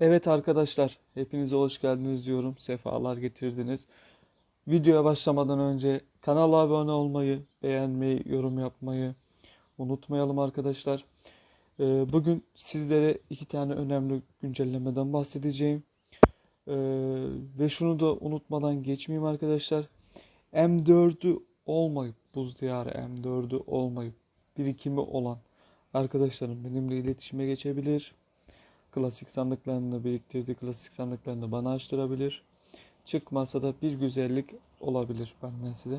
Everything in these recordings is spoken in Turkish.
Evet arkadaşlar, hepinize hoş geldiniz diyorum. Sefalar getirdiniz. Videoya başlamadan önce kanala abone olmayı, beğenmeyi, yorum yapmayı unutmayalım arkadaşlar. Ee, Bugün sizlere iki tane önemli güncellemeden bahsedeceğim. Ee, Ve şunu da unutmadan geçmeyeyim arkadaşlar. M4'ü olmayıp, buz diyarı M4'ü olmayıp birikimi olan arkadaşlarım benimle iletişime geçebilir. Klasik sandıklarını biriktirdi. Klasik sandıklarını bana açtırabilir. Çıkmasa da bir güzellik olabilir benden size.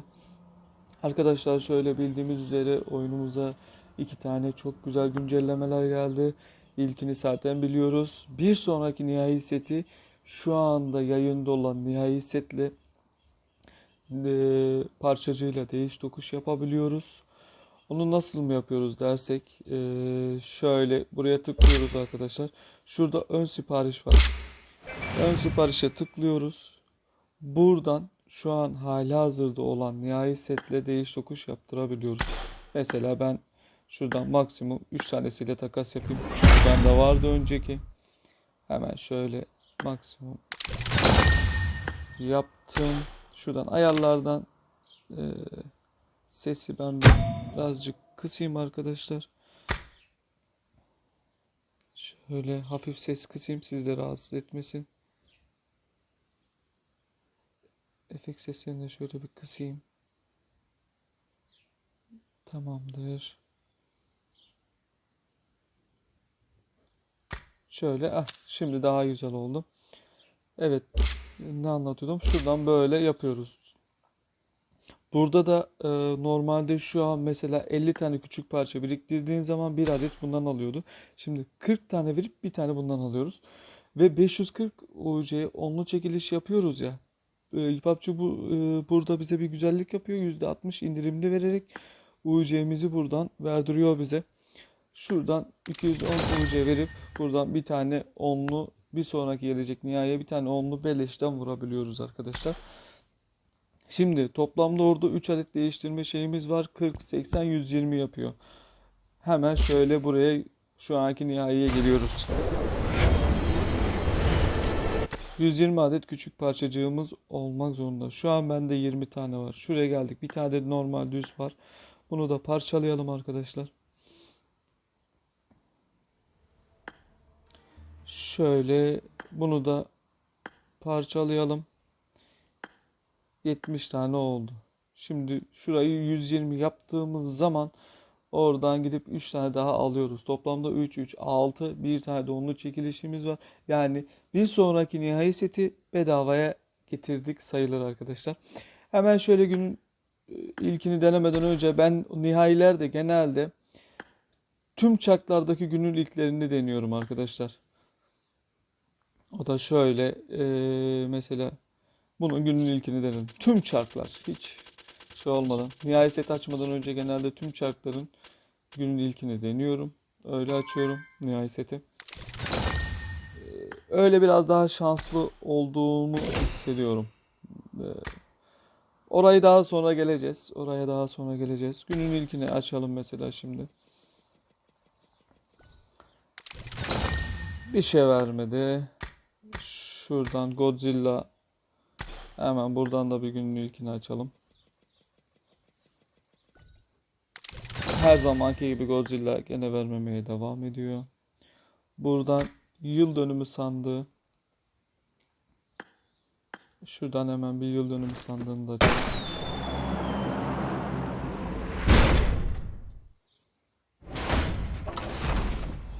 Arkadaşlar şöyle bildiğimiz üzere oyunumuza iki tane çok güzel güncellemeler geldi. İlkini zaten biliyoruz. Bir sonraki nihai seti şu anda yayında olan nihai setle e, parçacığıyla değiş tokuş yapabiliyoruz. Onu nasıl mı yapıyoruz dersek e, şöyle buraya tıklıyoruz arkadaşlar. Şurada ön sipariş var. Ön siparişe tıklıyoruz. Buradan şu an hali hazırda olan nihai setle değiş tokuş yaptırabiliyoruz. Mesela ben şuradan maksimum 3 tanesiyle takas yapayım. Bende vardı önceki. Hemen şöyle maksimum yaptım. Şuradan ayarlardan e, sesi ben birazcık kısayım arkadaşlar. Şöyle hafif ses kısayım sizleri rahatsız etmesin. Efekt seslerini de şöyle bir kısayım. Tamamdır. Şöyle ah şimdi daha güzel oldu. Evet ne anlatıyordum? Şuradan böyle yapıyoruz. Burada da e, normalde şu an mesela 50 tane küçük parça biriktirdiğin zaman bir adet bundan alıyordu. Şimdi 40 tane verip bir tane bundan alıyoruz. Ve 540 UC'ye onlu çekiliş yapıyoruz ya. E, bu, e, burada bize bir güzellik yapıyor. %60 indirimli vererek UC'mizi buradan verdiriyor bize. Şuradan 210 UC verip buradan bir tane onlu bir sonraki gelecek nihayeye bir tane onlu beleşten vurabiliyoruz arkadaşlar. Şimdi toplamda orada 3 adet değiştirme şeyimiz var. 40, 80, 120 yapıyor. Hemen şöyle buraya şu anki nihaiye geliyoruz. 120 adet küçük parçacığımız olmak zorunda. Şu an bende 20 tane var. Şuraya geldik. Bir tane de normal düz var. Bunu da parçalayalım arkadaşlar. Şöyle bunu da parçalayalım. 70 tane oldu. Şimdi şurayı 120 yaptığımız zaman oradan gidip 3 tane daha alıyoruz. Toplamda 3, 3, 6 bir tane de onlu çekilişimiz var. Yani bir sonraki nihai seti bedavaya getirdik sayılır arkadaşlar. Hemen şöyle günün e, ilkini denemeden önce ben nihailer genelde tüm çarklardaki günün ilklerini deniyorum arkadaşlar. O da şöyle e, mesela bunun günün ilkini denedim. Tüm çarklar hiç şey olmadan. Nihai açmadan önce genelde tüm çarkların günün ilkini deniyorum. Öyle açıyorum nihai seti. Ee, Öyle biraz daha şanslı olduğumu hissediyorum. Ee, Orayı daha sonra geleceğiz. Oraya daha sonra geleceğiz. Günün ilkini açalım mesela şimdi. Bir şey vermedi. Şuradan Godzilla Hemen buradan da bir günün ilkini açalım. Her zamanki gibi Godzilla gene vermemeye devam ediyor. Buradan yıl dönümü sandığı. Şuradan hemen bir yıl dönümü sandığını da.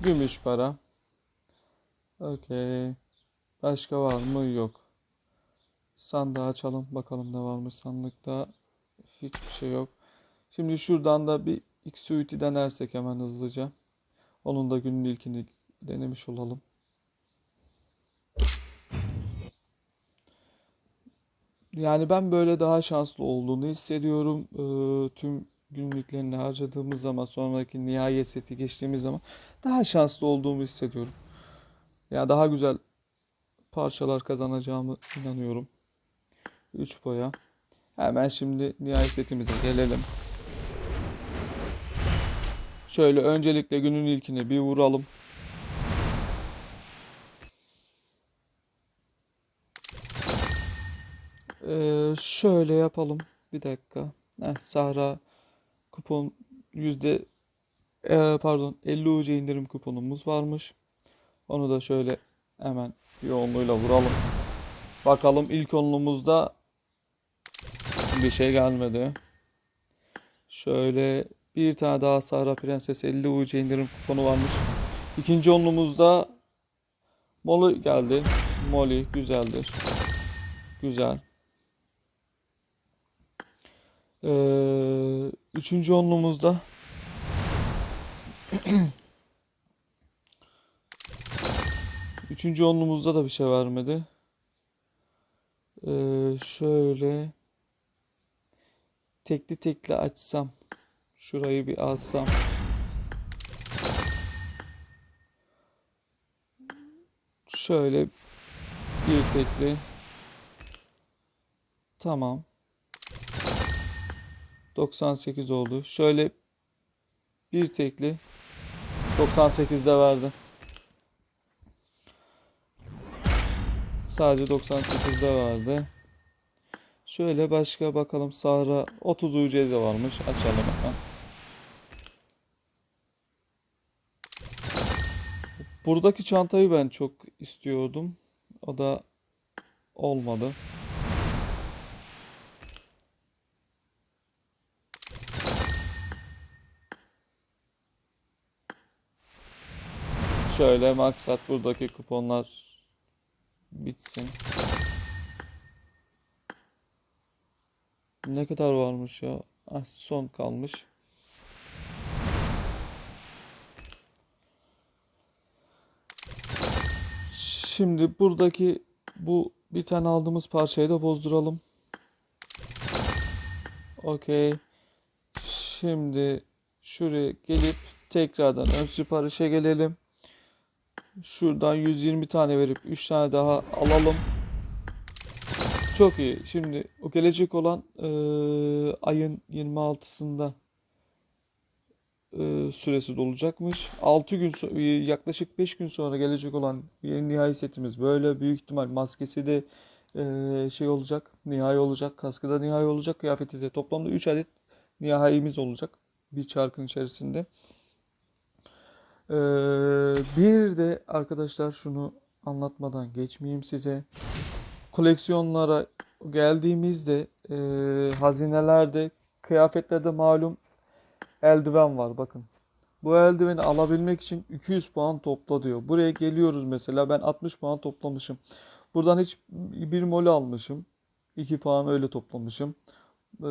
Gümüş para. Okey. Başka var mı? Yok. Sandığı açalım. Bakalım ne varmış sandıkta. Hiçbir şey yok. Şimdi şuradan da bir X-Suite'i denersek hemen hızlıca. Onun da günün ilkini denemiş olalım. Yani ben böyle daha şanslı olduğunu hissediyorum. Ee, tüm günlüklerini harcadığımız zaman sonraki nihai seti geçtiğimiz zaman daha şanslı olduğumu hissediyorum. Ya yani daha güzel parçalar kazanacağımı inanıyorum. 3 boya. Hemen şimdi nihai setimize gelelim. Şöyle öncelikle günün ilkini bir vuralım. Ee, şöyle yapalım. Bir dakika. Heh, Sahra kupon yüzde e, pardon 50 UC indirim kuponumuz varmış. Onu da şöyle hemen bir vuralım. Bakalım ilk onlumuzda bir şey gelmedi. Şöyle bir tane daha Sahra Prenses 50 UC indirim kuponu varmış. İkinci onluğumuzda Molly geldi. Molly güzeldir. Güzel. Ee, üçüncü onluğumuzda Üçüncü onluğumuzda da bir şey vermedi. Ee, şöyle tekli tekli açsam şurayı bir alsam şöyle bir tekli tamam 98 oldu. Şöyle bir tekli 98'de verdi. Sadece 98'de verdi. Şöyle başka bakalım. Sahra 30 UC de varmış. Açalım hemen. Buradaki çantayı ben çok istiyordum. O da olmadı. Şöyle maksat buradaki kuponlar bitsin. Ne kadar varmış ya? Ah, son kalmış. Şimdi buradaki bu bir tane aldığımız parçayı da bozduralım. Okey. Şimdi şuraya gelip tekrardan ön siparişe gelelim. Şuradan 120 tane verip 3 tane daha alalım. Çok iyi. Şimdi o gelecek olan e, ayın 26'sında e, süresi dolacakmış. 6 gün so- e, yaklaşık 5 gün sonra gelecek olan yeni nihai setimiz böyle büyük ihtimal maskesi de e, şey olacak. Nihai olacak. Kaskı da nihai olacak. Kıyafeti de toplamda 3 adet nihaimiz olacak. Bir çarkın içerisinde. Ee, bir de arkadaşlar şunu anlatmadan geçmeyeyim size. Koleksiyonlara geldiğimizde e, hazinelerde, kıyafetlerde malum eldiven var bakın. Bu eldiveni alabilmek için 200 puan topla diyor. Buraya geliyoruz mesela ben 60 puan toplamışım. Buradan hiç bir moli almışım. 2 puan öyle toplamışım. Ee,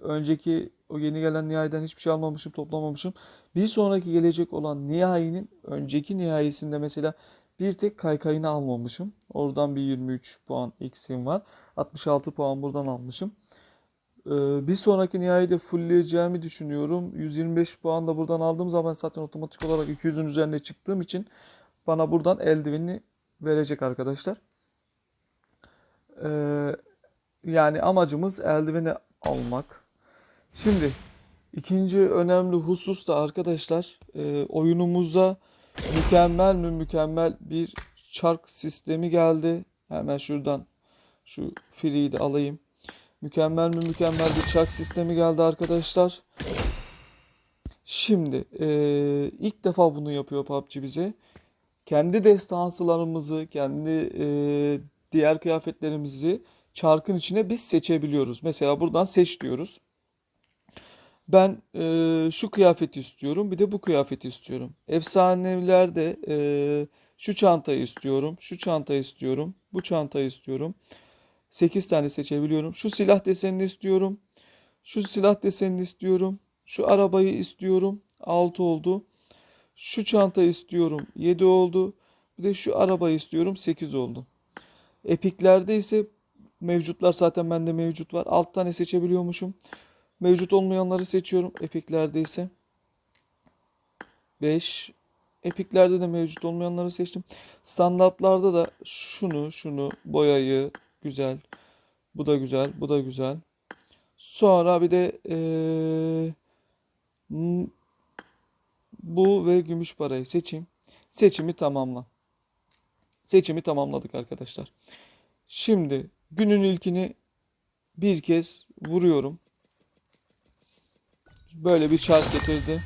önceki o yeni gelen nihayeden hiçbir şey almamışım, toplamamışım. Bir sonraki gelecek olan nihayinin önceki nihayesinde mesela bir tek kaykayını almamışım. Oradan bir 23 puan eksiğim var. 66 puan buradan almışım. Ee, bir sonraki nihayede fullleyeceğimi düşünüyorum. 125 puan da buradan aldığım zaman zaten otomatik olarak 200'ün üzerine çıktığım için bana buradan eldiveni verecek arkadaşlar. Ee, yani amacımız eldiveni almak. Şimdi ikinci önemli husus da arkadaşlar e, oyunumuza mükemmel mi mükemmel bir çark sistemi geldi. Hemen şuradan şu free'yi de alayım. Mükemmel mi mükemmel bir çark sistemi geldi arkadaşlar. Şimdi e, ilk defa bunu yapıyor PUBG bize. Kendi destansılarımızı, kendi e, diğer kıyafetlerimizi çarkın içine biz seçebiliyoruz. Mesela buradan seç diyoruz. Ben e, şu kıyafeti istiyorum, bir de bu kıyafeti istiyorum. Efsanelerde e, şu çantayı istiyorum, şu çantayı istiyorum, bu çantayı istiyorum. 8 tane seçebiliyorum. Şu silah desenini istiyorum. Şu silah desenini istiyorum. Şu arabayı istiyorum. 6 oldu. Şu çantayı istiyorum. 7 oldu. Bir de şu arabayı istiyorum. 8 oldu. Epiklerde ise mevcutlar zaten bende mevcut var. 6 tane seçebiliyormuşum. Mevcut olmayanları seçiyorum. Epiklerde ise 5. Epiklerde de mevcut olmayanları seçtim. Standartlarda da şunu, şunu, boyayı güzel. Bu da güzel, bu da güzel. Sonra bir de eee, m- bu ve gümüş parayı seçeyim. Seçimi tamamla. Seçimi tamamladık arkadaşlar. Şimdi günün ilkini bir kez vuruyorum. Böyle bir çark getirdi.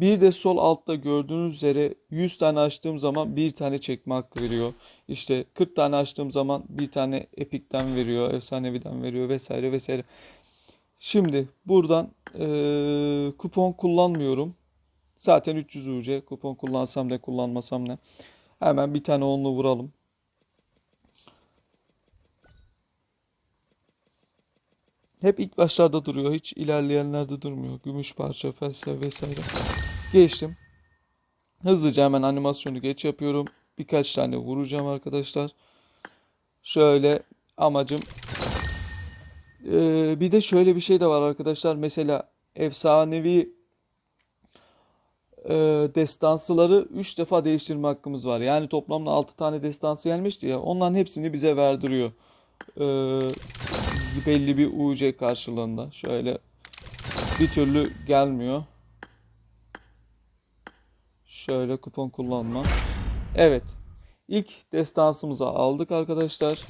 Bir de sol altta gördüğünüz üzere 100 tane açtığım zaman bir tane çekme hakkı veriyor. İşte 40 tane açtığım zaman bir tane epikten veriyor, efsaneviden veriyor vesaire vesaire. Şimdi buradan eee, kupon kullanmıyorum. Zaten 300 UC kupon kullansam ne kullanmasam ne. Hemen bir tane onlu vuralım. Hep ilk başlarda duruyor. Hiç ilerleyenlerde durmuyor. Gümüş parça, felsefe vesaire. Geçtim. Hızlıca hemen animasyonu geç yapıyorum. Birkaç tane vuracağım arkadaşlar. Şöyle amacım. Ee, bir de şöyle bir şey de var arkadaşlar. Mesela efsanevi e, destansıları 3 defa değiştirme hakkımız var. Yani toplamda 6 tane destansı gelmişti ya. Onların hepsini bize verdiriyor. Ee, belli bir UC karşılığında. Şöyle bir türlü gelmiyor. Şöyle kupon kullanma. Evet. İlk destansımızı aldık arkadaşlar.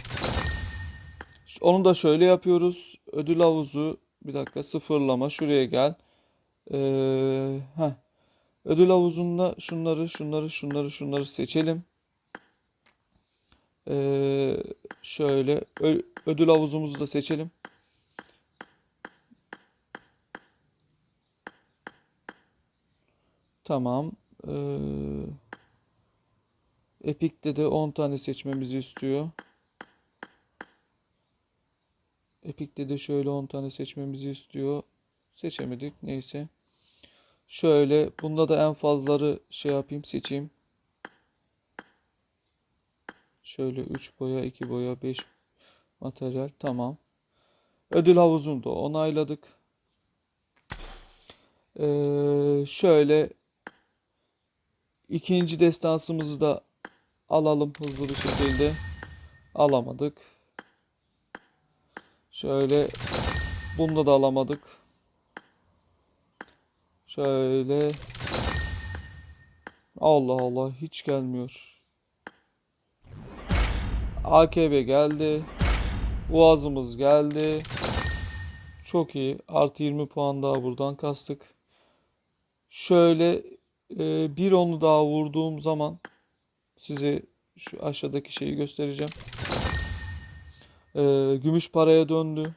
Onu da şöyle yapıyoruz. Ödül havuzu bir dakika sıfırlama. Şuraya gel. Ee, heh. Ödül havuzunda şunları, şunları, şunları, şunları seçelim. Ee, şöyle ödül havuzumuzu da seçelim. Tamam. Ee, Epic'te de 10 tane seçmemizi istiyor. Epic'te de şöyle 10 tane seçmemizi istiyor. Seçemedik. Neyse. Şöyle bunda da en fazları şey yapayım seçeyim. Şöyle 3 boya, 2 boya, 5 materyal. Tamam. Ödül havuzunu da onayladık. Ee, şöyle ikinci destansımızı da alalım hızlı bir şekilde. Alamadık. Şöyle bunda da alamadık. Şöyle Allah Allah hiç gelmiyor. AKB geldi. Boğazımız geldi. Çok iyi. Artı 20 puan daha buradan kastık. Şöyle e, bir onu daha vurduğum zaman size şu aşağıdaki şeyi göstereceğim. E, gümüş paraya döndü.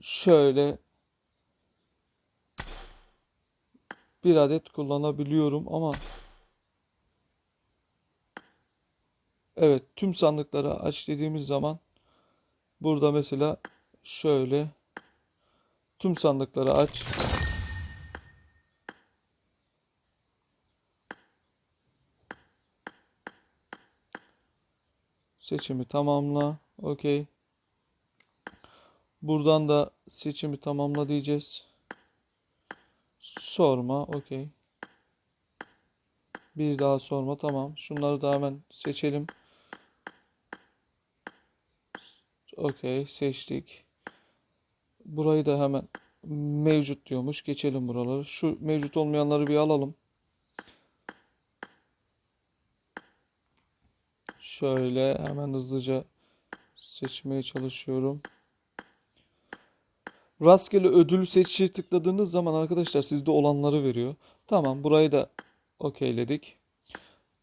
Şöyle bir adet kullanabiliyorum ama Evet, tüm sandıkları aç dediğimiz zaman burada mesela şöyle tüm sandıkları aç. Seçimi tamamla. Okey. Buradan da seçimi tamamla diyeceğiz. Sorma. Okey. Bir daha sorma. Tamam. Şunları da hemen seçelim. Okey. Seçtik. Burayı da hemen mevcut diyormuş. Geçelim buraları. Şu mevcut olmayanları bir alalım. Şöyle hemen hızlıca seçmeye çalışıyorum. Rastgele ödül seçişe tıkladığınız zaman arkadaşlar sizde olanları veriyor. Tamam burayı da okeyledik.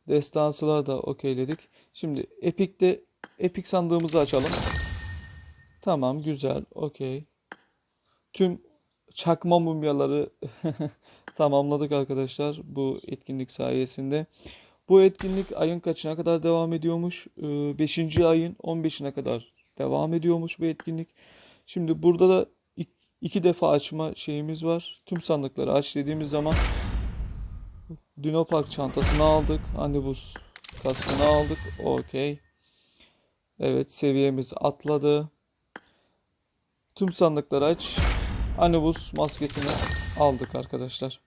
Destansılar da okeyledik. Şimdi Epic'te Epic sandığımızı açalım. Tamam güzel okey. Tüm çakma mumyaları tamamladık arkadaşlar bu etkinlik sayesinde. Bu etkinlik ayın kaçına kadar devam ediyormuş? 5. ayın 15'ine kadar devam ediyormuş bu etkinlik. Şimdi burada da iki defa açma şeyimiz var. Tüm sandıkları aç dediğimiz zaman Dinopark çantasını aldık. Anibus kaskını aldık. Okey. Evet seviyemiz atladı. Tüm sandıkları aç. Anubis maskesini aldık arkadaşlar.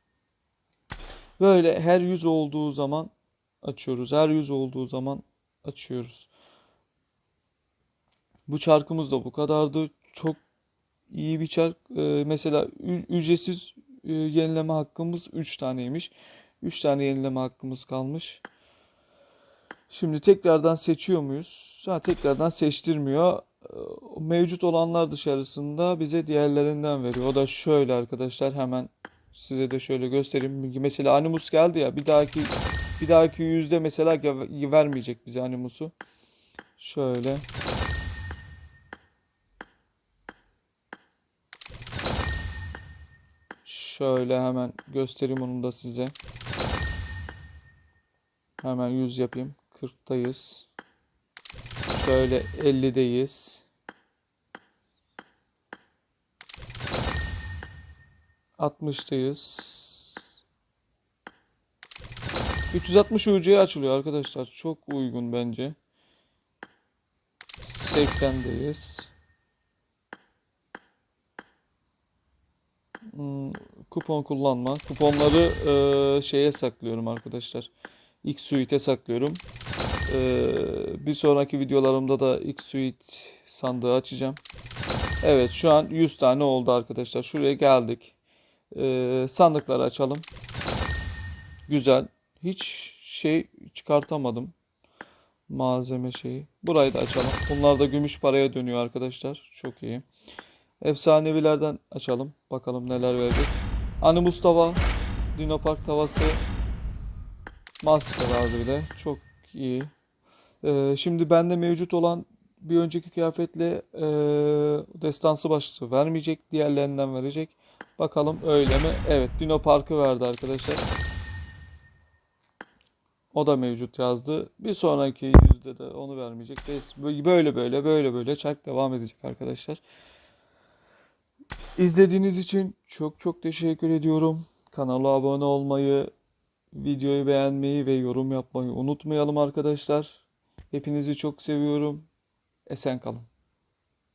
Böyle her yüz olduğu zaman açıyoruz. Her yüz olduğu zaman açıyoruz. Bu çarkımız da bu kadardı. Çok iyi bir çark. Ee, mesela ücretsiz e, yenileme hakkımız 3 taneymiş. 3 tane yenileme hakkımız kalmış. Şimdi tekrardan seçiyor muyuz? Ha, tekrardan seçtirmiyor. Mevcut olanlar dışarısında bize diğerlerinden veriyor. O da şöyle arkadaşlar hemen size de şöyle göstereyim. Mesela Animus geldi ya bir dahaki bir dahaki yüzde mesela vermeyecek bize Animus'u. Şöyle. Şöyle hemen göstereyim onu da size. Hemen 100 yapayım. 40'tayız. Şöyle 50'deyiz. 60'tayız. 360 UC'ye açılıyor arkadaşlar. Çok uygun bence. 80'deyiz. Hmm, kupon kullanma. Kuponları e, şeye saklıyorum arkadaşlar. X Suite'e saklıyorum. E, bir sonraki videolarımda da X Suite sandığı açacağım. Evet şu an 100 tane oldu arkadaşlar. Şuraya geldik. E, sandıkları açalım. Güzel. Hiç şey çıkartamadım. Malzeme şeyi. Burayı da açalım. Bunlar da gümüş paraya dönüyor arkadaşlar. Çok iyi. Efsanevilerden açalım. Bakalım neler verecek. Animus tava. Dino Park tavası. Maske vardı bir de. Çok iyi. Ee, şimdi bende mevcut olan bir önceki kıyafetle ee, destansı başlığı vermeyecek. Diğerlerinden verecek. Bakalım öyle mi? Evet. Dino Park'ı verdi arkadaşlar. O da mevcut yazdı. Bir sonraki yüzde de onu vermeyecek. Böyle böyle böyle böyle çark devam edecek arkadaşlar. İzlediğiniz için çok çok teşekkür ediyorum. Kanala abone olmayı, videoyu beğenmeyi ve yorum yapmayı unutmayalım arkadaşlar. Hepinizi çok seviyorum. Esen kalın.